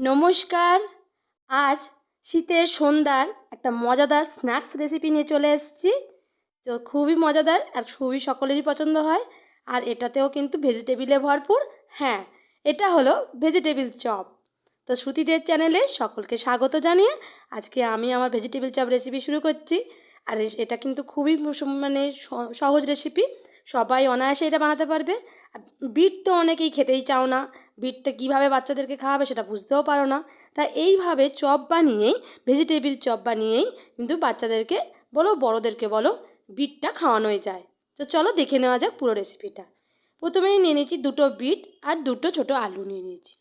নমস্কার। আজ শীতের সন্ধ্যার একটা মজাদার স্ন্যাক্স রেসিপি নিয়ে চলে এসেছি। তো খুবই মজাদার আর খুবই সকলেরই পছন্দ হয়। আর এটাতেও কিন্তু ভেজিটেবিলে ভরপুর। হ্যাঁ এটা হলো ভেজিটেবিল চপ তো শ্রুতিদের চ্যানেলে সকলকে স্বাগত জানিয়ে আজকে আমি আমার ভেজিটেবিল চপ রেসিপি শুরু করছি। আর এটা কিন্তু খুবই মানে সহজ রেসিপি সবাই অনায়াসে এটা বানাতে পারবে। বিট তো অনেকেই খেতেই চাও না। বিটটা কীভাবে বাচ্চাদেরকে খাওয়াবে সেটা বুঝতেও পারো না। তা এইভাবে চপ বানিয়েই ভেজিটেবিল চপ বানিয়েই কিন্তু বাচ্চাদেরকে বলো, বড়োদেরকে বলো, বিটটা খাওয়ানোই যায়। তো চলো দেখে নেওয়া যাক পুরো রেসিপিটা প্রথমেই নিয়ে নিয়েছি দুটো বিট আর দুটো ছোটো আলু নিয়ে নিয়েছি।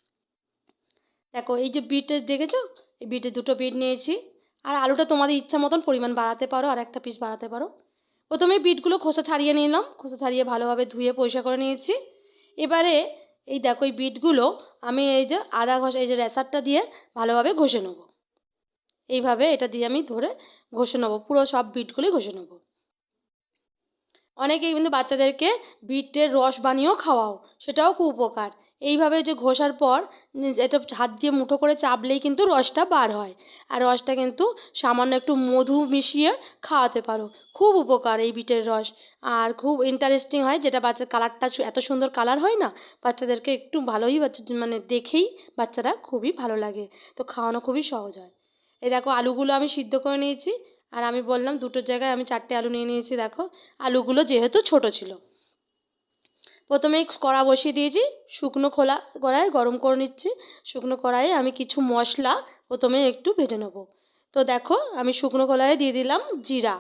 দেখো, এই যে বিট দেখেছ? এই বিটের দুটো বিট নিয়েছি। আর আলুটা তোমাদের ইচ্ছা মতন পরিমাণ বাড়াতে পারো, আর একটা পিস বাড়াতে পারো। প্রথমে বিটগুলো খোসা ছাড়িয়ে নিলাম। খোসা ছাড়িয়ে ভালোভাবে ধুয়ে পরিষ্কার করে নিয়েছি। এবারে এই দেখো, এই বিটগুলো আমি এই যে আদা ঘষা, এই যে রেসারটা দিয়ে ভালোভাবে ঘষে নেব। এইভাবে এটা দিয়ে আমি ধরে ঘষে নেব, পুরো সব বিটগুলোই ঘষে নেব। অনেকেই কিন্তু বাচ্চাদেরকে বিটের রস বানিয়েও খাওয়াও, সেটাও খুব উপকার। এইভাবে যে ঘষার পর এটা হাত দিয়ে মুঠো করে চাপলেই কিন্তু রসটা বার হয়। আর রসটা কিন্তু সামান্য একটু মধু মিশিয়ে খাওয়াতে পারো। খুব উপকার এই বিটের রস। আর খুব ইন্টারেস্টিং হয় যেটা বাচ্চার কালারটা এত সুন্দর কালার হয় না, বাচ্চাদেরকে একটু ভালোই বাচ্চা মানে দেখেই বাচ্চারা খুবই ভালো লাগে। তো খাওয়ানো খুবই সহজ হয়। এই দেখো আলুগুলো আমি সিদ্ধ করে নিয়েছি। আর আমি বললাম দুটোর জায়গায় আমি চারটে আলু নিয়ে নিয়েছি, দেখো। আলুগুলো যেহেতু ছোট ছিল। প্রথমেই কড়া বসিয়ে দিয়েছি, শুকনো খোলা কড়াই গরম করে নিচ্ছি, শুকনো কড়াইয়ে আমি কিছু মশলা প্রথমে একটু ভেজে নেব। তো দেখো, আমি শুকনো কড়াইয়ে দিয়ে দিলাম জিরা।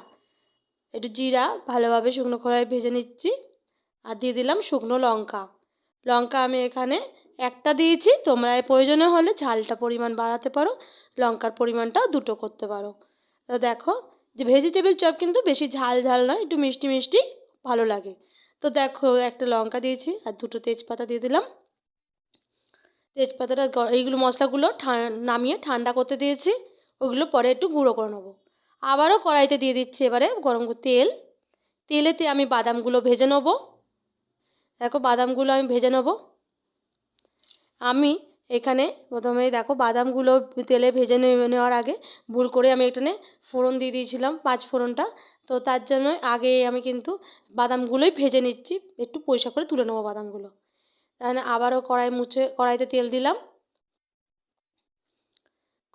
একটু জিরা ভালোভাবে শুকনো কড়াইয়ে ভেজে নিচ্ছি আর দিয়ে দিলাম শুকনো লঙ্কা। লঙ্কা আমি এখানে একটা দিয়েছি, তোমরা এর প্রয়োজনে হলে ঝালটা পরিমাণ বাড়াতে পারো, লঙ্কার পরিমাণটাও দুটো করতে পারো। তো দেখো, যে ভেজিটেবল চপ কিন্তু বেশি ঝাল ঝাল নয়, একটু মিষ্টি মিষ্টি ভালো লাগে। তো দেখো একটা লঙ্কা দিয়েছি আর দুটো তেজপাতা দিয়ে দিলাম। তেজপাতাটা এইগুলো মশলাগুলো নামিয়ে ঠান্ডা করতে দিয়েছি। ওগুলো পরে একটু গুঁড়ো করে নেব। আবারও কড়াইতে দিয়ে দিচ্ছি এবারে গরম তেল। তেলেতে আমি বাদামগুলো ভেজে নেব। দেখো বাদামগুলো আমি ভেজে নেব। আমি এখানে প্রথমে দেখো বাদামগুলো তেলে ভেজে নেওয়ার আগে ভুল করে আমি এখানে ফোড়ন দিয়ে দিয়েছিলাম, পাঁচ ফোড়নটা। তো তার জন্য আগে আমি কিন্তু বাদামগুলোই ভেজে নিচ্ছি, একটু পরিষ্কার করে তুলে নেব বাদামগুলো। তাহলে আবারও কড়াই মুছে, কড়াইতে তেল দিলাম।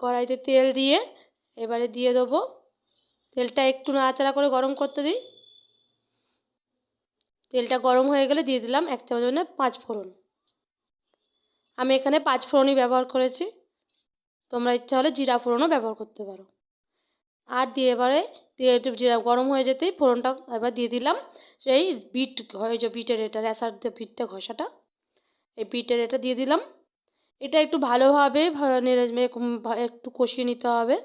কড়াইতে তেল দিয়ে এবারে দিয়ে দেবো। তেলটা একটু নাড়াচাড়া করে গরম করতে দিই। তেলটা গরম হয়ে গেলে দিয়ে দিলাম এক চামচ পাঁচ ফোড়ন। আমি এখানে পাঁচ ফোড়নই ব্যবহার করেছি। তোমরা ইচ্ছা হলে জিরা ফোড়নও ব্যবহার করতে পারো। আর দিয়ে এবারে দিয়ে একটু জিরা গরম হয়ে যেতেই ফোড়নটা এবার দিয়ে দিলাম সেই বিট হয় যে বিটের এটা রেসার দিয়ে বিটটা ঘষাটা। এই বিটের এটা দিয়ে দিলাম। এটা একটু ভালোভাবে একটু কষিয়ে নিতে হবে।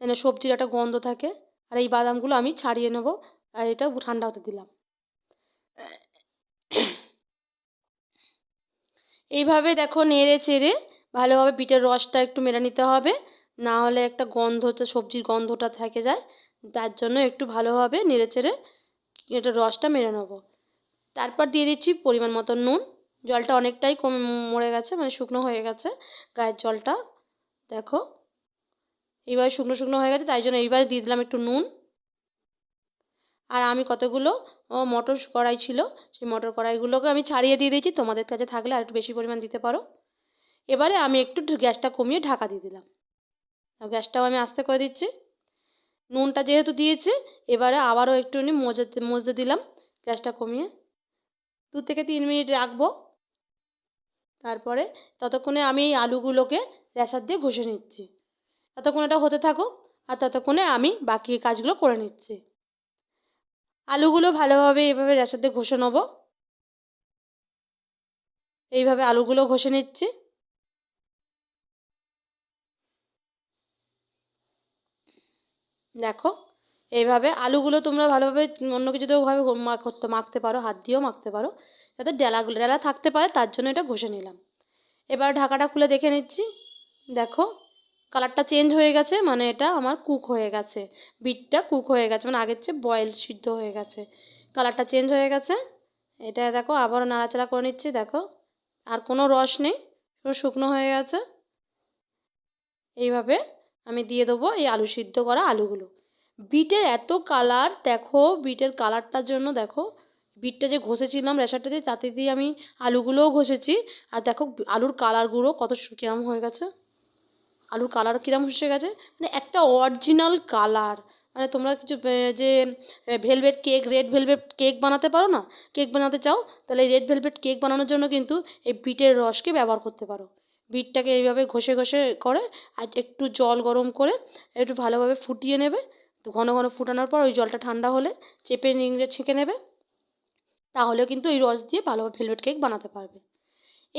যেন সবজির একটা গন্ধ থাকে। আর এই বাদামগুলো আমি ছাড়িয়ে নেব। আর এটা ঠান্ডা হতে দিলাম। এইভাবে দেখো নেড়ে চেড়ে ভালোভাবে বিটের রসটা একটু মেরে নিতে হবে। না হলে একটা গন্ধ সবজির গন্ধটা থেকে যায়। তার জন্য একটু ভালোভাবে নেড়ে চেড়ে এটা রসটা মেরে নেব। তারপর দিয়ে দিচ্ছি পরিমাণ মতো নুন। জলটা অনেকটাই কমে মরে গেছে মানে শুকনো হয়ে গেছে গায়ের জলটা। দেখো এইবার শুকনো শুকনো হয়ে গেছে, তাই জন্য এইবার দিয়ে দিলাম একটু নুন। আর আমি কতগুলো মটর কড়াই ছিল, সেই মটর কড়াইগুলোকে আমি ছাড়িয়ে দিয়ে দিয়েছি। তোমাদের কাছে থাকলে আর একটু বেশি পরিমাণ দিতে পারো। এবারে আমি একটু গ্যাসটা কমিয়ে ঢাকা দিয়ে দিলাম। গ্যাসটাও আমি আস্তে করে দিচ্ছি। নুনটা যেহেতু দিয়েছি, এবারে আবারও একটুখানি মজতে মজতে দিলাম গ্যাসটা কমিয়ে। দু থেকে তিন মিনিট রাখব। তারপরে ততক্ষণে আমি এই আলুগুলোকে রেসার দিয়ে ঘষে নিচ্ছি। ততক্ষণ এটা হতে থাকুক, আর ততক্ষণে আমি বাকি কাজগুলো করে নিচ্ছি। আলুগুলো ভালোভাবে এইভাবে রেসার দিয়ে ঘষে নেব। এইভাবে আলুগুলো ঘষে নিচ্ছি। দেখো, এইভাবে আলুগুলো তোমরা ভালোভাবে অন্য কিছুতেও ভাবে মা- করতে, মাখতে পারো, হাত দিয়েও মাখতে পারো, যাতে ডেলাগুলো, ডেলা থাকতে পারে, তার জন্য এটা ঘষে নিলাম। এবার ঢাকাটা খুলে দেখে নিচ্ছি। দেখো কালারটা চেঞ্জ হয়ে গেছে মানে এটা আমার কুক হয়ে গেছে। বিটটা কুক হয়ে গেছে মানে আগের চেয়ে বয়েল সিদ্ধ হয়ে গেছে। কালারটা চেঞ্জ হয়ে গেছে। এটা দেখো, আবারও নাড়াচাড়া করে নিচ্ছি, দেখো। আর কোনো রস নেই শুকনো হয়ে গেছে। এইভাবে আমি দিয়ে দেবো এই আলু সিদ্ধ করা আলুগুলো। বিটের এত কালার দেখো বিটের কালারটার জন্য দেখো বিটটা যে ঘষেছিলাম রেশারটা দিয়ে, তাতে দিয়ে আমি আলুগুলোও ঘষেছি। আর দেখো, আলুর কালারগুলো কত কিরম হয়ে গেছে। আলুর কালার কীরকম এসে গেছে? মানে একটা অরিজিনাল কালার মানে তোমরা কিছু যে velvet cake red velvet cake বানাতে পারো না? কেক বানাতে চাও, তাহলে রেড ভেলভেট কেক বানানোর জন্য কিন্তু এই বিটের রসকে ব্যবহার করতে পারো। বিটটাকে এইভাবে ঘষে ঘষে করে, আর একটু জল গরম করে একটু ভালোভাবে ফুটিয়ে নেবে। তো ঘন ঘন ফুটানোর পর ওই জলটা ঠান্ডা হলে চেপে নিংড়ে ছেঁকে নেবে। তাহলে কিন্তু ওই রস দিয়ে ভালোভাবে ভেলভেট কেক বানাতে পারবে।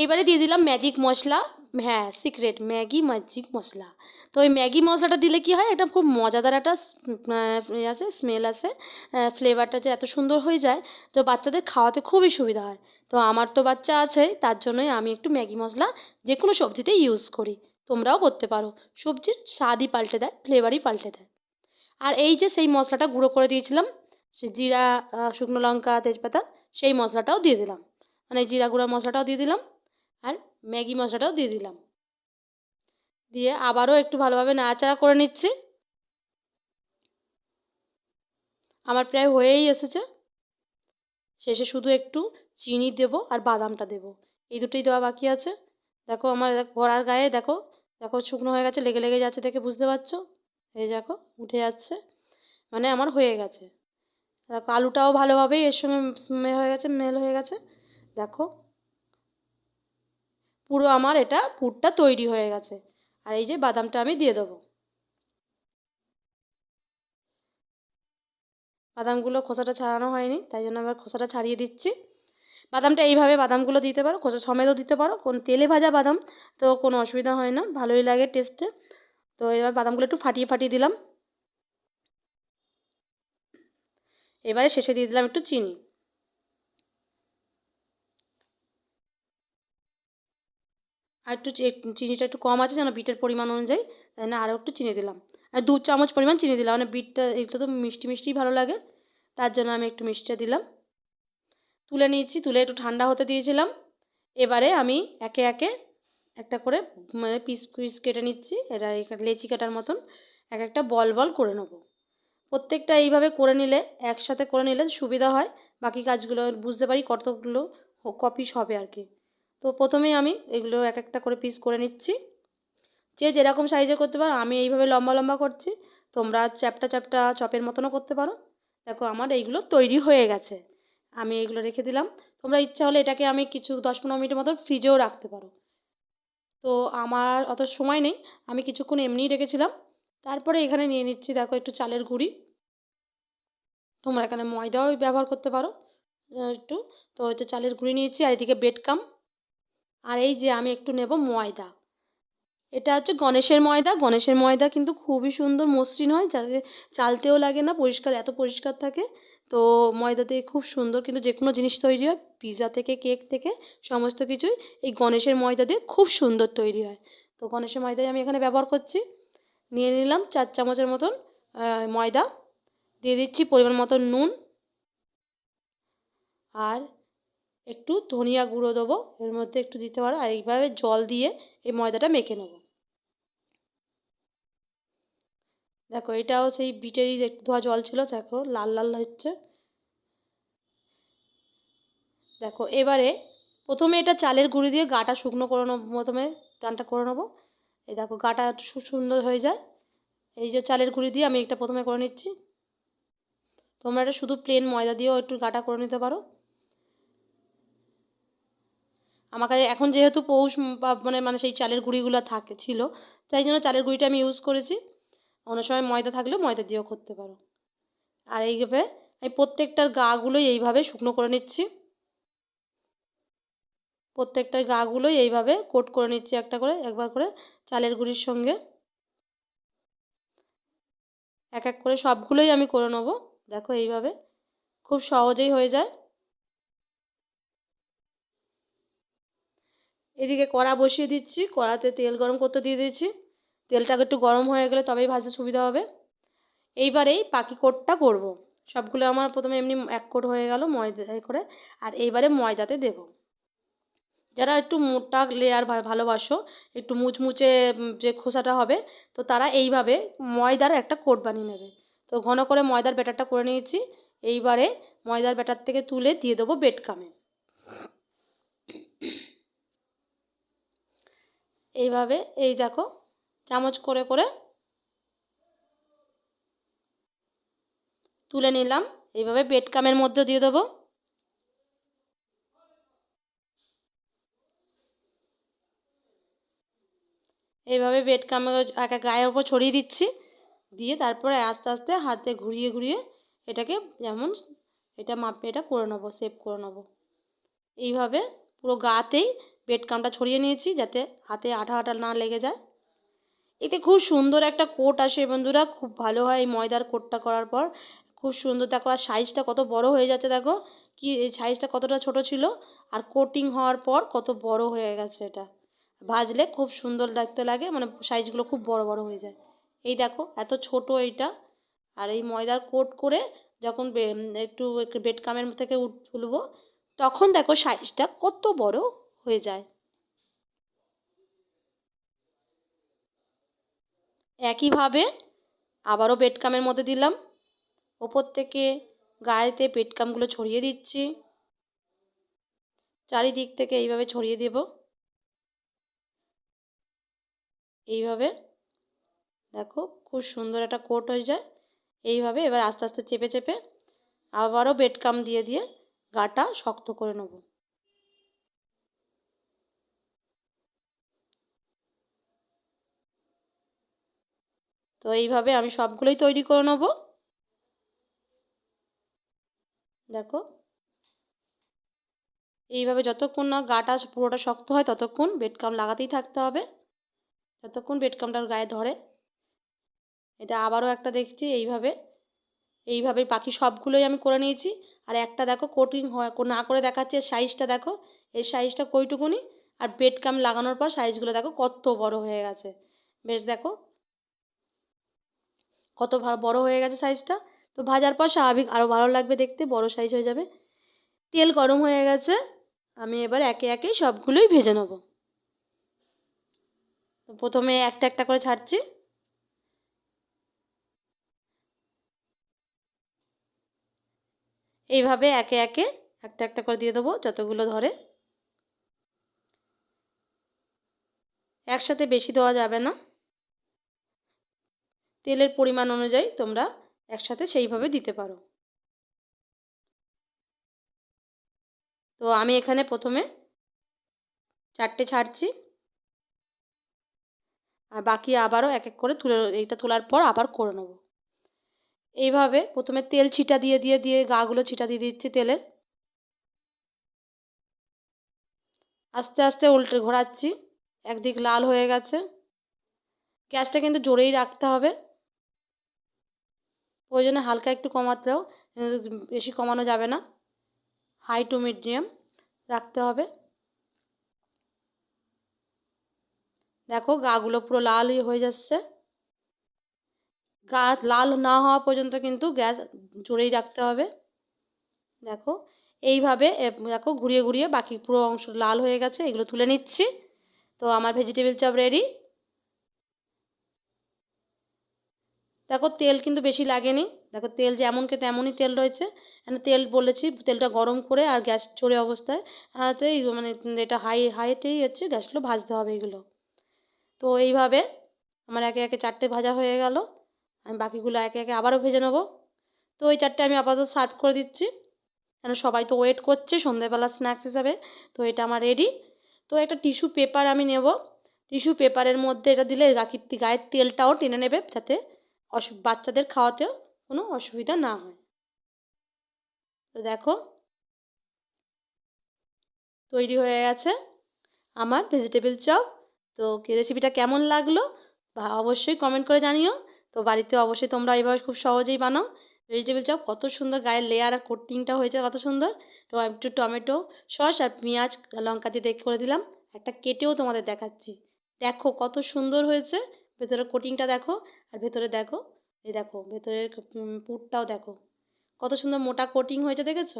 এবারে দিয়ে দিলাম ম্যাজিক মশলা। হ্যাঁ সিক্রেট ম্যাগি ম্যাজিক মশলা। তো ওই ম্যাগি মশলাটা দিলে কি হয়, এটা খুব মজাদার একটা ইয়ে আছে স্মেল আছে ফ্লেভারটা যে এত সুন্দর হয়ে যায়, তো বাচ্চাদের খাওয়াতে খুবই সুবিধা হয়। তো আমার তো বাচ্চা আছে, তার জন্যই আমি একটু ম্যাগি মশলা যে কোনো সবজিতে ইউজ করি। তোমরাও করতে পারো। সবজির স্বাদই পাল্টে দেয় ফ্লেভারই পাল্টে দেয়। আর এই যে সেই মশলাটা গুঁড়ো করে দিয়েছিলাম, সে জিরা শুকনো লঙ্কা, তেজপাতা, সেই মশলাটাও দিয়ে দিলাম। মানে জিরা গুঁড়া মশলাটাও দিয়ে দিলাম। আর ম্যাগি মশলাটাও দিয়ে দিলাম। দিয়ে আবারও একটু ভালোভাবে নাড়াচাড়া করে নিচ্ছি। আমার প্রায় হয়েই এসেছে। শেষে শুধু একটু চিনি দেব আর বাদামটা দেব। এই দুটোই দেওয়া বাকি আছে। দেখো আমার কড়ার গায়ে দেখো দেখো শুকনো হয়ে গেছে, লেগে লেগে যাচ্ছে দেখে বুঝতে পারছ? এই দেখো, উঠে যাচ্ছে। মানে আমার হয়ে গেছে। দেখো আলুটাও ভালোভাবেই এর সঙ্গে হয়ে গেছে মেল হয়ে গেছে। দেখো পুরো আমার এটা পুরটা তৈরি হয়ে গেছে। আর এই যে বাদামটা আমি দিয়ে দেবো। বাদামগুলো খোসাটা ছাড়ানো হয়নি, তাই জন্য আবার খোসাটা ছাড়িয়ে দিচ্ছি। বাদামটা এইভাবে বাদামগুলো দিতে পারো, খোসা সমেতও দিতে পারো। কোন তেলে ভাজা বাদাম তো কোনো অসুবিধা হয় না, ভালোই লাগে টেস্টে। তো এবার বাদামগুলো একটু ফাটিয়ে ফাটিয়ে দিলাম। এবারে শেষে দিয়ে দিলাম একটু চিনি। আর একটু চিনিটা একটু কম আছে যেন বিটের পরিমাণ অনুযায়ী, তাই জন্য আরও একটু চিনি দিলাম। আর দু চামচ পরিমাণ চিনি দিলাম। মানে বিটটা, এগুলো তো মিষ্টি মিষ্টিই ভালো লাগে। তার জন্য আমি একটু মিষ্টিটা দিলাম। তুলে নিয়েছি, তুলে একটু ঠান্ডা হতে দিয়েছিলাম। এবারে আমি একে একে একটা করে মানে পিস পিস কেটে নিচ্ছি। এটা লেচি কাটার মতন এক একটা বল বল করে নেব। প্রত্যেকটা এইভাবে করে নিলে, একসাথে করে নিলে সুবিধা হয়। বাকি কাজগুলো বুঝতে পারি কতগুলো কপিস হবে আর কি। তো প্রথমেই আমি এগুলো এক একটা করে পিস করে নিচ্ছি। যে যেরকম সাইজে করতে পারো, আমি এইভাবে লম্বা লম্বা করছি। তোমরা চ্যাপটা চ্যাপটা চপের মতনও করতে পারো। দেখো আমার এইগুলো তৈরি হয়ে গেছে। আমি এগুলো রেখে দিলাম। তোমরা ইচ্ছা হলে এটাকে আমি কিছু দশ পনেরো মিনিটের মতো ফ্রিজেও রাখতে পারো। তো আমার অত সময় নেই। আমি কিছুক্ষণ এমনিই রেখেছিলাম। তারপরে এখানে নিয়ে নিচ্ছি, দেখো একটু চালের গুঁড়ি। তোমরা এখানে ময়দাও ব্যবহার করতে পারো। একটু। তো হচ্ছে চালের গুঁড়ি নিয়েছি, আর এদিকে বেডকাম আর এই যে আমি একটু নেব ময়দা। এটা হচ্ছে গণেশের ময়দা। গণেশের ময়দা কিন্তু খুবই সুন্দর মসৃণ হয়, যাতে চালতেও লাগে না, পরিষ্কার, এত পরিষ্কার থাকে। তো ময়দা দিয়ে খুব সুন্দর কিন্তু যে কোনো জিনিস তৈরি হয় পিৎজা থেকে, কেক থেকে, সমস্ত কিছুই এই গণেশের ময়দা দিয়ে খুব সুন্দর তৈরি হয়। তো গণেশের ময়দাই আমি এখানে ব্যবহার করছি। নিয়ে নিলাম চার চামচের মতন ময়দা। দিয়ে দিচ্ছি পরিমাণ মতন নুন। আর একটু ধনিয়া গুঁড়ো দেবো, এর মধ্যে একটু দিতে পারো, আর এইভাবে জল দিয়ে এই ময়দাটা মেখে নেব। দেখো, এটাও সেই বিটেরই একটু ধোয়া জল ছিল, দেখো, লাল লাল হচ্ছে। দেখো, এবারে প্রথমে এটা চালের গুঁড়ি দিয়ে গাটা শুকনো করে নেব, প্রথমে টানটা করে নেব। এই দেখো, গাটা সুন্দর হয়ে যায়। এই যে চালের গুঁড়ি দিয়ে আমি এটা প্রথমে করে নিচ্ছি। তোমরা এটা শুধু প্লেন ময়দা দিয়েও একটু গাটা করে নিতে পারো। আমার কাছে এখন যেহেতু পৌষ মানে মানে সেই চালের গুঁড়িগুলো থাকে, ছিল, তাই জন্য চালের গুঁড়িটা আমি ইউজ করেছি। অন্য সময় ময়দা থাকলেও ময়দা দিয়েও করতে পারো। আর এইভাবে আমি প্রত্যেকটার গাগুলোই এইভাবে শুকনো করে নিচ্ছি। প্রত্যেকটার গাগুলোই এইভাবে কোট করে নিচ্ছি একটা করে, একবার করে চালের গুঁড়ির সঙ্গে। এক এক করে সবগুলোই আমি করে নেব। দেখো এইভাবে খুব সহজেই হয়ে যায়। এদিকে কড়া বসিয়ে দিচ্ছি, কড়াতে তেল গরম করতে দিয়ে দিয়েছি। তেলটাকে একটু গরম হয়ে গেলে তবেই ভাজতে সুবিধা হবে। এইবারেই পাখি কোটটা করব। সবগুলো আমার প্রথমে এমনি এক কোট হয়ে গেল ময়দা করে, আর এইবারে ময়দাতে দেব। যারা একটু মোটা লেয়ার ভালোবাসো, একটু মুচমুচে যে খোসাটা হবে, তো তারা এইভাবে ময়দার একটা কোট বানিয়ে নেবে। তো ঘন করে ময়দার ব্যাটারটা করে নিয়েছি। এইবারে ময়দার ব্যাটার থেকে তুলে দিয়ে দেবো বেড কামে। এইভাবে, এই দেখো, চামচ করে করে তুলে নিলাম। এইভাবে বেড কামের মধ্যে দিয়ে দেবো। এইভাবে বেড কামে একা গায়ের ওপর ছড়িয়ে দিচ্ছি। দিয়ে তারপরে আস্তে আস্তে হাতে ঘুরিয়ে ঘুরিয়ে এটাকে যেমন এটা মাপে, এটা করে নেব সেভ করে নেব। এইভাবে পুরো গাতেই বেড কামটা ছড়িয়ে নিয়েছি যাতে হাতে আঠা আঠা না লেগে যায়। এতে খুব সুন্দর একটা কোট আসে বন্ধুরা, খুব ভালো হয় এই ময়দার কোটটা করার পর। খুব সুন্দর, দেখো আর সাইজটা কত বড় হয়ে যাচ্ছে, দেখো। কি সাইজটা কতটা ছোট ছিল, আর কোটিং হওয়ার পর কত বড় হয়ে গেছে এটা। ভাজলে খুব সুন্দর দেখতে লাগে মানে সাইজগুলো খুব বড় বড় হয়ে যায়। এই দেখো, এত ছোট এইটা। আর এই ময়দার কোট করে যখন একটু একটু বেড থেকে তুলবো, তখন দেখো সাইজটা কত বড়। হয়ে যায়। একইভাবে আবারও বেড কামের মধ্যে দিলাম। ওপর থেকে গায়েতে বেড কামগুলো ছড়িয়ে দিচ্ছি। চারিদিক থেকে এইভাবে ছড়িয়ে দেব। এইভাবে। দেখো খুব সুন্দর একটা কোট হয়ে যায়। এইভাবে এবার আস্তে আস্তে চেপে চেপে আবারও বেড কাম দিয়ে দিয়ে গাটা শক্ত করে নেব। তো এইভাবে আমি সবগুলোই তৈরি করে নেব। দেখো। এইভাবে যতক্ষণ না গাটা পুরোটা শক্ত হয় ততক্ষণ বেডকাম লাগাতেই থাকতে হবে। যতক্ষণ বেডকামটার গায়ে ধরে। এটা আবারও একটা দেখছি এইভাবে। এইভাবে বাকি সবগুলোই আমি করে নিয়েছি। আর একটা দেখো কোটিং হয়, না করে দেখাচ্ছে সাইজটা দেখো। এই সাইজটা কইটুকুনি। আর বেডকাম লাগানোর পর সাইজগুলো দেখো কত বড় হয়ে গেছে। বেশ দেখো কত বড় হয়ে গেছে সাইজটা তো ভাজার পর স্বাভাবিক আরও ভালো লাগবে দেখতে, বড় সাইজ হয়ে যাবে। তেল গরম হয়ে গেছে, আমি এবার একে একে সবগুলোই ভেজে নেব। প্রথমে একটা একটা করে ছাড়ছি। এইভাবে একে একে একটা একটা করে দিয়ে দেবো যতগুলো ধরে। একসাথে বেশি দেওয়া যাবে না। তেলের পরিমাণ অনুযায়ী তোমরা একসাথে সেইভাবে দিতে পারো। তো আমি এখানে প্রথমে চারটে ছাড়ছি। আর বাকি আবারও এক এক করে তুলে, এইটা তোলার পর আবার করে নেব। এইভাবে প্রথমে তেল ছিটা দিয়ে দিয়ে দিয়ে গাগুলো ছিটা দিয়ে দিচ্ছি তেলের আস্তে আস্তে উল্টে ঘোরাচ্ছি। একদিক লাল হয়ে গেছে। গ্যাসটা কিন্তু জোরেই রাখতে হবে। প্রয়োজনে হালকা একটু কমাতেও বেশি কমানো যাবে না। হাই টু মিডিয়াম রাখতে হবে। দেখো গাগুলো পুরো লাল হয়ে যাচ্ছে। গা লাল না হওয়া পর্যন্ত কিন্তু গ্যাস জোরেই রাখতে হবে। দেখো এইভাবে দেখো ঘুরিয়ে ঘুরিয়ে বাকি পুরো অংশ লাল হয়ে গেছে, এগুলো তুলে নিচ্ছি। তো আমার ভেজিটেবিল চপ রেডি দেখো তেল কিন্তু বেশি লাগেনি। দেখো তেল যেমনকে তেমনই তেল রয়েছে। মানে তেল বলেছি, তেলটা গরম করে আর গ্যাস চড়ে অবস্থায় মানে এটা হাই, হাইতেই হচ্ছে গ্যাসগুলো ভাজতে হবে এগুলো। তো এইভাবে আমার একে একে চারটে ভাজা হয়ে গেল। আমি বাকিগুলো একে একে আবারও ভেজে নেব। তো ওই চারটে আমি আপাতত সার্ভ করে দিচ্ছি। কেন সবাই তো ওয়েট করছে সন্ধ্যেবেলা স্ন্যাক্স হিসাবে। তো এটা আমার রেডি তো একটা টিস্যু পেপার আমি নেব। টিস্যু পেপারের মধ্যে এটা দিলে গাখির গায়ের তেলটাও টেনে নেবে, যাতে বাচ্চাদের খাওয়াতেও কোনো অসুবিধা না হয়। তো দেখো, তৈরি হয়ে গেছে আমার ভেজিটেবল চপ তো রেসিপিটা কেমন লাগল বা অবশ্যই কমেন্ট করে জানিও। তো বাড়িতে অবশ্যই তোমরা এইভাবে খুব সহজেই বানাও। ভেজিটেবল চপ কত সুন্দর গায়ের লেয়ার আর কোটিংটা হয়েছে কত সুন্দর। তো একটু টমেটো, সস আর পেঁয়াজ, লঙ্কা দিয়ে করে দিলাম। একটা কেটেও তোমাদের দেখাচ্ছি। দেখো কত সুন্দর হয়েছে। ভেতরের কোটিংটা দেখো আর ভেতরে দেখো, এই দেখো, ভেতরের পুরটাও দেখো। কত সুন্দর মোটা কোটিং হয়েছে, দেখেছ?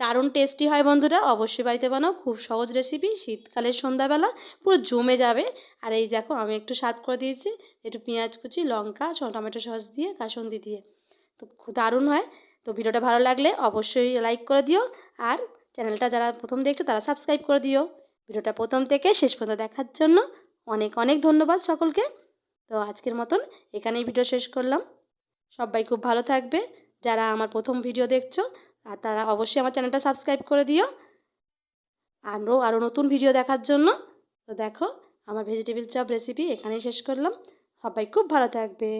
দারুণ টেস্টি হয়, বন্ধুরা। অবশ্যই বাড়িতে বানাও, খুব সহজ রেসিপি শীতকালের সন্ধ্যাবেলা পুরো জমে যাবে। আর এই দেখো, আমি একটু সার্ভ করে দিয়েছি। একটু পেঁয়াজ কুচি, লঙ্কা টমেটো সস দিয়ে কাসন্দি দিয়ে। তো দারুণ হয়। তো ভিডিওটা ভালো লাগলে অবশ্যই লাইক করে দিও। আর চ্যানেলটা যারা প্রথম দেখছ, তারা সাবস্ক্রাইব করে দিও। ভিডিওটা প্রথম থেকে শেষ পর্যন্ত দেখার জন্য অনেক অনেক ধন্যবাদ সকলকে। তো আজকের মতন এখানেই ভিডিও শেষ করলাম। সবাই খুব ভালো থাকবে। যারা আমার প্রথম ভিডিও দেখছ, আর তারা অবশ্যই আমার চ্যানেলটা সাবস্ক্রাইব করে দিও। আরও আরও নতুন ভিডিও দেখার জন্য। তো দেখো, আমার ভেজিটেবিল চপ রেসিপি এখানেই শেষ করলাম। সবাই খুব ভালো থাকবে।